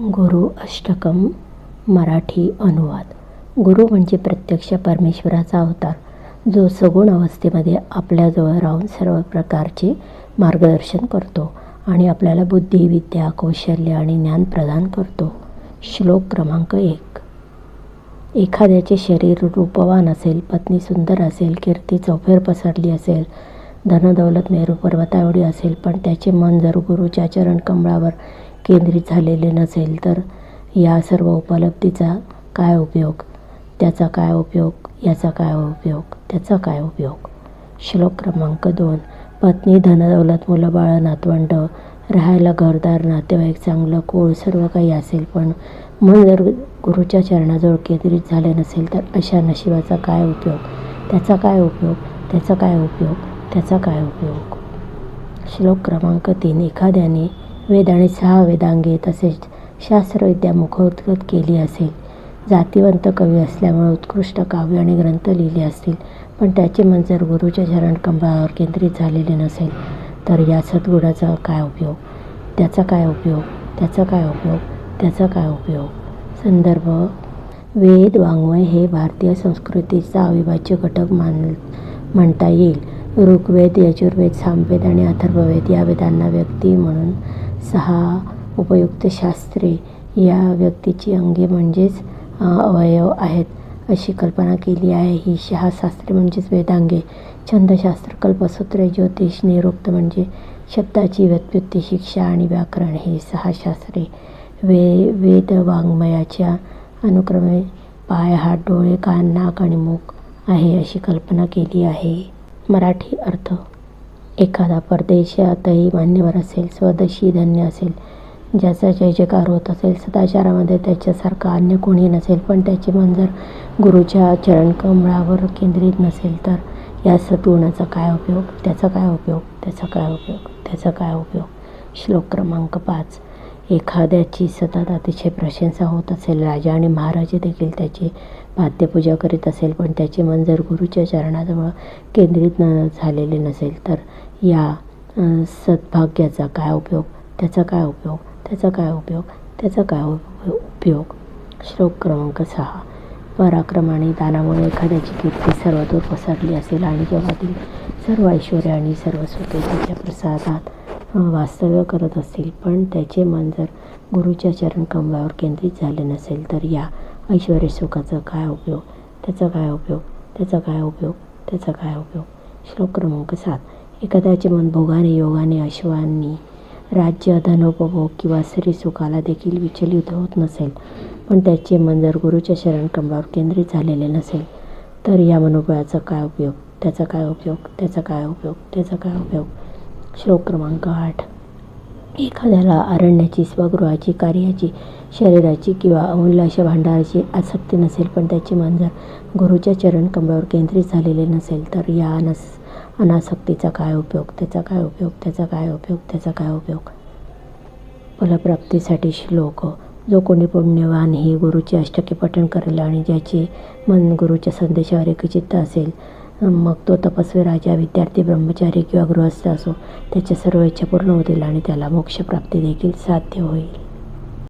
गुरु अष्टकम मराठी अनुवाद. गुरु म्हणजे प्रत्यक्ष परमेश्वराचा अवतार जो सगुण अवस्थेमध्ये आपल्याजवळ राहून सर्व प्रकारचे मार्गदर्शन करतो आणि आपल्याला बुद्धी विद्या कौशल्य आणि ज्ञान प्रदान करतो. श्लोक क्रमांक एक. एखाद्याचे शरीर रूपवान असेल पत्नी सुंदर असेल कीर्ती चौफेर पसरली असेल धनदौलत मेरू पर्वताएवढी असेल पण त्याचे मन जर गुरुच्या चरण कमळावर केंद्रित झालेले नसेल तर या सर्व उपलब्धीचा काय उपयोग? त्याचा काय उपयोग? याचा काय उपयोग? त्याचा काय उपयोग? श्लोक क्रमांक दोन. पत्नी धनदौलत मुलं बाळं नातवंड राहायला घरदार नातेवाईक चांगलं कोळ सर्व काही असेल पण मन जर गुरुच्या चरणाजवळ केंद्रित झाले नसेल तर अशा नशिबाचा काय उपयोग? त्याचा काय उपयोग? त्याचा काय उपयोग? त्याचा काय उपयोग? श्लोक क्रमांक तीन. एखाद्याने वेद आणि सहा वेदांगे तसेच शास्त्रविद्या मुखोद्गत केली असेल. जातिवंत कवी असल्यामुळे उत्कृष्ट काव्य आणि ग्रंथ लिहिले असतील पण त्याचे मन जर गुरुच्या चरण केंद्रित झालेले नसेल तर या सद्गुणाचा काय उपयोग? त्याचा काय उपयोग? त्याचा काय उपयोग? त्याचा काय उपयोग? संदर्भ वेद वाङ्मय हे भारतीय संस्कृतीचा अविभाज्य घटक मान म्हणता येईल. ऋग्वेद यजुर्वेद सामवेद आणि अथर्ववेद या वेदांना व्यक्ती म्हणून सहा उपयुक्त शास्त्रे या व्यक्तीची अंगे म्हणजेच अवयव आहेत. अशी कल्पना केली आहे. ही सहा शास्त्रे म्हणजेच वेदांगे. छंदशास्त्र कल्पसूत्रे ज्योतिष निरुक्त म्हणजे शब्दाची व्युत्पत्ती शिक्षा आणि व्याकरण हे सहा शास्त्रे. वे वेद वाङ्मयाच्या अनुक्रमे पाय हात डोळे कान नाक आणि मुख आहे अशी कल्पना केली आहे. मराठी अर्थ. एखादा परदेशातही मान्यवर असेल स्वदेशी धन्य असेल ज्याचा जय जयकार होत असेल सदाचारामध्ये त्याच्यासारखा अन्य कोणी नसेल पण त्याचे मन जर गुरुच्या चरणकमळावर केंद्रित नसेल तर या सद्गुणाचा काय उपयोग? त्याचा काय उपयोग? त्याचा काय उपयोग? त्याचा काय उपयोग? श्लोक क्रमांक पाच. एखाद्याची सतत अतिशय प्रशंसा होत असेल राजा आणि महाराजे देखील त्याची पाद्यपूजा करीत असेल पण त्याचे मन जर गुरुच्या चरणाजवळ केंद्रित न झालेले नसेल तर या सद्भाग्याचा काय उपयोग? त्याचा काय उपयोग? त्याचा काय उपयोग? त्याचा काय उपयोग? श्लोक क्रमांक सहा. पराक्रम आणि दानामुळे एखाद्याची कीर्ती सर्वदूर पसरली असेल आणि जगातील सर्व ऐश्वर्य आणि सर्व सुखे त्याच्या प्रसादात वास्तव्य करत असतील पण त्याचे मन जर गुरुच्या चरण कमळावर केंद्रित झाले नसेल तर या ऐश्वर्य सुखाचा काय उपयोग? त्याचा काय उपयोग? त्याचा काय उपयोग? त्याचा काय उपयोग? श्लोक क्रमांक सात. एखाद्याचे मन भोगाने योगाने अश्वांनी राज्य धनोपभोग किंवा स्त्री सुखाला देखील विचलित होत नसेल पण त्याचे मन जर गुरुच्या शरण कमळावर केंद्रित झालेले नसेल तर या मनोबळाचा काय उपयोग? त्याचा काय उपयोग? त्याचा काय उपयोग? त्याचा काय उपयोग? श्लोक क्रमांक आठ. एखाद्याला अरण्याची स्वगृहाची कार्याची शरीराची किंवा अमूल्य अशा भांडाराची आसक्ती नसेल पण त्याचे मन जर गुरुच्या चरण कमळावर केंद्रित झालेले नसेल तर या अनस अनासक्तीचा काय उपयोग? त्याचा काय उपयोग? त्याचा काय उपयोग? त्याचा काय उपयोग? फलप्राप्तीसाठी श्लोक. जो कोणी पुण्यवान ही गुरुचे अष्टके पठण करेल आणि ज्याचे मन गुरुच्या संदेशावर एकचित्त असेल मग तो तपस्वी राजा विद्यार्थी ब्रह्मचारी किंवा गृहस्थ असो त्याच्या सर्व इच्छा पूर्ण होतील आणि त्याला मोक्षप्राप्ती देखील साध्य होईल.